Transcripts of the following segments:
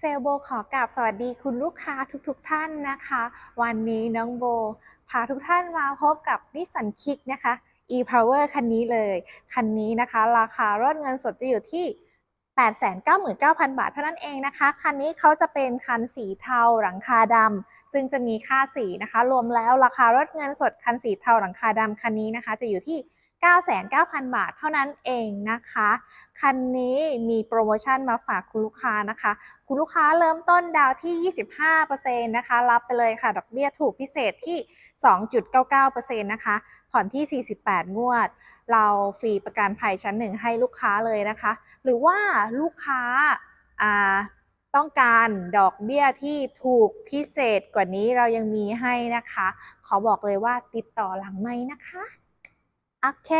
เซลโบขอกราบสวัสดีคุณลูกค้าทุกๆทท่านนะคะ วันนี้น้องโบ พาทุกท่านมาพบกับนิสสันคิกนะคะ e-power คันนี้เลย คันนี้นะคะ ราคารถเงินสดจะอยู่ที่ 899,000 บาทเท่านั้นเองนะคะ คันนี้เขาจะเป็นคันสีเทาหลังคาดำซึ่งจะมีค่าสีนะคะ รวมแล้วราคารถเงินสดคันสีเทาหลังคาดำคันนี้นะคะ จะอยู่ที่ 99,000 บาทเท่านั้นเองนะคะ คันนี้มีโปรโมชั่นมาฝากคุณลูกค้านะคะ คุณลูกค้าเริ่มต้นดาวที่ 25%นะคะ รับไปเลยค่ะ ดอกเบี้ยถูกพิเศษที่ 2.99%นะคะ ผ่อนที่ 48 งวด เราฟรีประกันภัยชั้นหนึ่งให้ลูกค้าเลยนะคะ หรือว่าลูกค้าอ่าต้องการดอกเบี้ยที่ถูกพิเศษกว่านี้เรายังมีให้นะคะ ขอบอกเลยว่าติดต่อหลังไม้นะคะ โอเค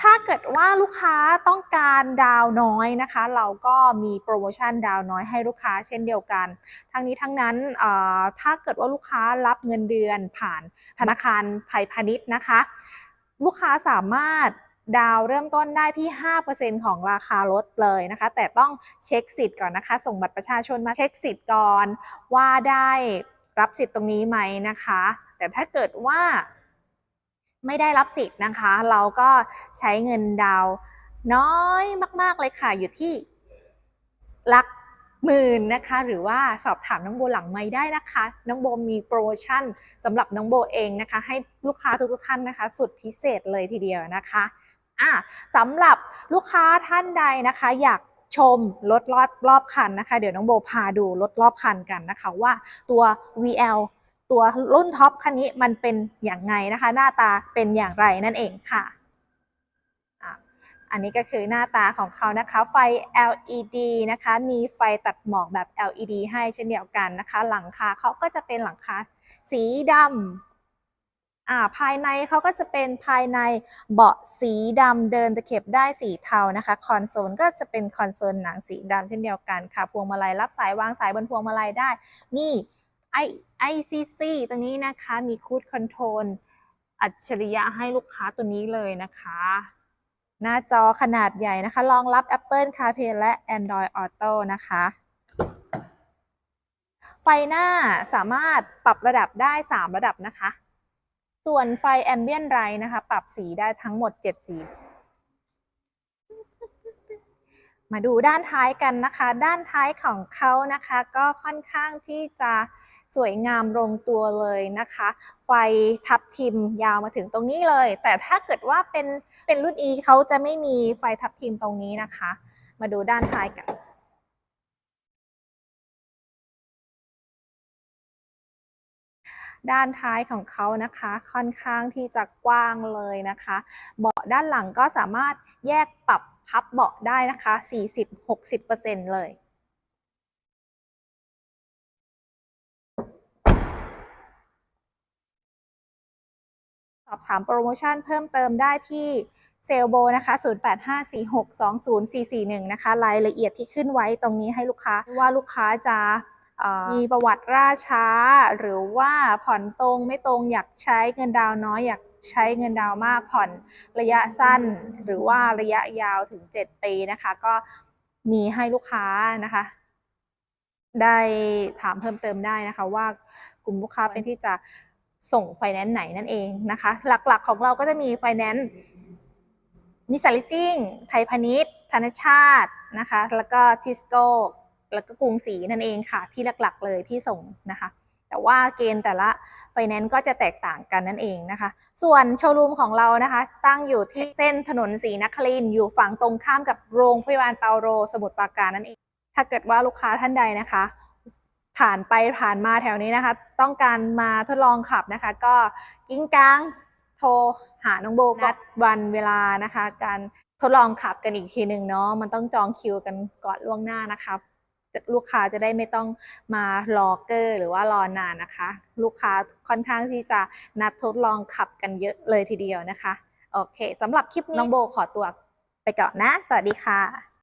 ถ้าเกิดว่าลูกค้าต้องการดาวน้อยนะคะ เราก็มีโปรโมชั่นดาวน้อยให้ลูกค้าเช่นเดียวกัน ทั้งนี้ทั้งนั้นถ้าเกิดว่าลูกค้ารับเงินเดือนผ่านธนาคารไทยพาณิชย์นะคะ ลูกค้าสามารถดาวเริ่มต้นได้ที่ 5%ของราคารถเลยนะคะ แต่ต้องเช็คสิทธิ์ก่อนนะคะ ส่งบัตรประชาชนมาเช็คสิทธิ์ก่อนว่าได้รับสิทธิ์ตรงนี้ไหมนะคะ แต่ถ้าเกิดว่า ไม่ได้รับสิทธิ์นะคะ เราก็ใช้เงินดาวน้อยมาก ๆ เลยค่ะ อยู่ที่หลักหมื่นนะคะ หรือว่าสอบถามน้องโบหลังไม่ได้นะคะ น้องโบมีโปรโมชั่นสำหรับน้องโบเองนะคะ ให้ลูกค้าทุกๆท่านนะคะ สุดพิเศษเลยทีเดียวนะคะอะสำหรับลูกค้าท่านใดนะคะ อยากชมรถรอบรอบคันนะคะ เดี๋ยวน้องโบพาดูรถรอบคันกันนะคะ ว่าตัว VL ตัวรุ่นท็อปคันนี้มันเป็นอย่างไงนะคะ หน้าตาเป็นอย่างไรนั่นเองค่ะ อันนี้ก็คือหน้าตาของเขานะคะ ไฟ LED นะคะ มีไฟตัดหมอกแบบ LED ให้เช่นเดียวกันนะคะ หลังคาเขาก็จะเป็นหลังคาสีดำอ่าภายในเขาก็จะเป็นภายในเบาะสีดำเดินตะเข็บได้สีเทานะคะ คอนโซลก็จะเป็นคอนโซลหนังสีดำเช่นเดียวกันค่ะ พวงมาลัยรับสายวางสายบนพวงมาลัยได้ มี ICC ตรงนี้นะคะมีคูดคอนโทรลอัจฉริยะให้ลูกค้าตัวนี้เลยนะคะ หน้าจอขนาดใหญ่นะคะ รองรับ Apple CarPlay และ Android Auto นะคะ ไฟหน้าสามารถปรับระดับได้ 3 ระดับนะคะ ส่วนไฟ Ambient Light นะคะ ปรับสีได้ทั้งหมด 7 สีมาดูด้านท้ายกันนะคะ ด้านท้ายของเขานะคะ ก็ค่อนข้างที่จะ สวยงามลงตัวเลยนะคะ ไฟทับทิมยาวมาถึงตรงนี้เลย แต่ถ้าเกิดว่าเป็นเป็นรุ่น E เขาจะไม่มีไฟทับทิมตรงนี้นะคะ มาดูด้านท้ายกันด้านท้ายของเขานะคะ ค่อนข้างที่จะกว้างเลยนะคะ เบาะด้านหลังก็สามารถแยกปรับพับเบาะได้นะคะ 40-60%เลย สอบถามโปรโมชั่นเพิ่มเติมได้ที่เซลโบนะคะ 0854620441 นะคะ รายละเอียดที่ขึ้นไว้ตรงนี้ให้ลูกค้าว่าลูกค้าจะมีประวัติล่าช้า หรือว่าผ่อนตรงไม่ตรงอยากใช้เงินดาวน์น้อยอยากใช้เงินดาวน์มากผ่อนระยะสั้น หรือว่าระยะยาวถึง 7 ปีนะคะ ก็มีให้ลูกค้านะคะ ได้ถามเพิ่มเติมได้นะคะว่ากลุ่มลูกค้าเป็นที่จะ ส่งไฟแนนซ์ไหนนั่นเองนะคะ หลักๆของเราก็จะมีไฟแนนซ์นิสสันลิซิ่งไทยพาณิชย์ธนชาตินะคะ แล้วก็ทิสโก้แล้วก็กรุงศรีนั่นเองค่ะ ที่หลักๆเลยที่ส่งนะคะ แต่ว่าเกณฑ์แต่ละไฟแนนซ์ก็จะแตกต่างกันนั่นเองนะคะ ส่วนโชว์รูมของเรานะคะ ตั้งอยู่ที่เส้นถนนศรีนครินอยู่ฝั่งตรงข้ามกับโรงพยาบาลเปาโร สมุทรปราการนั่นเอง ถ้าเกิดว่าลูกค้าท่านใดนะคะ ผ่านไปผ่านมาแถวนี้นะคะ ต้องการมาทดลองขับนะคะ ก็กิ้งก้างโทรหาน้องโบนัดวันเวลานะคะ การทดลองขับกันอีกทีหนึ่งเนาะมันต้องจองคิวกันก่อนล่วงหน้านะคะลูกค้าจะได้ไม่ต้องมารอเกอร์หรือว่ารอนานนะคะ ลูกค้าค่อนข้างที่จะนัดทดลองขับกันเยอะเลยทีเดียวนะคะ โอเคสำหรับคลิปนี้น้องโบขอตัวไปก่อนนะ สวัสดีค่ะ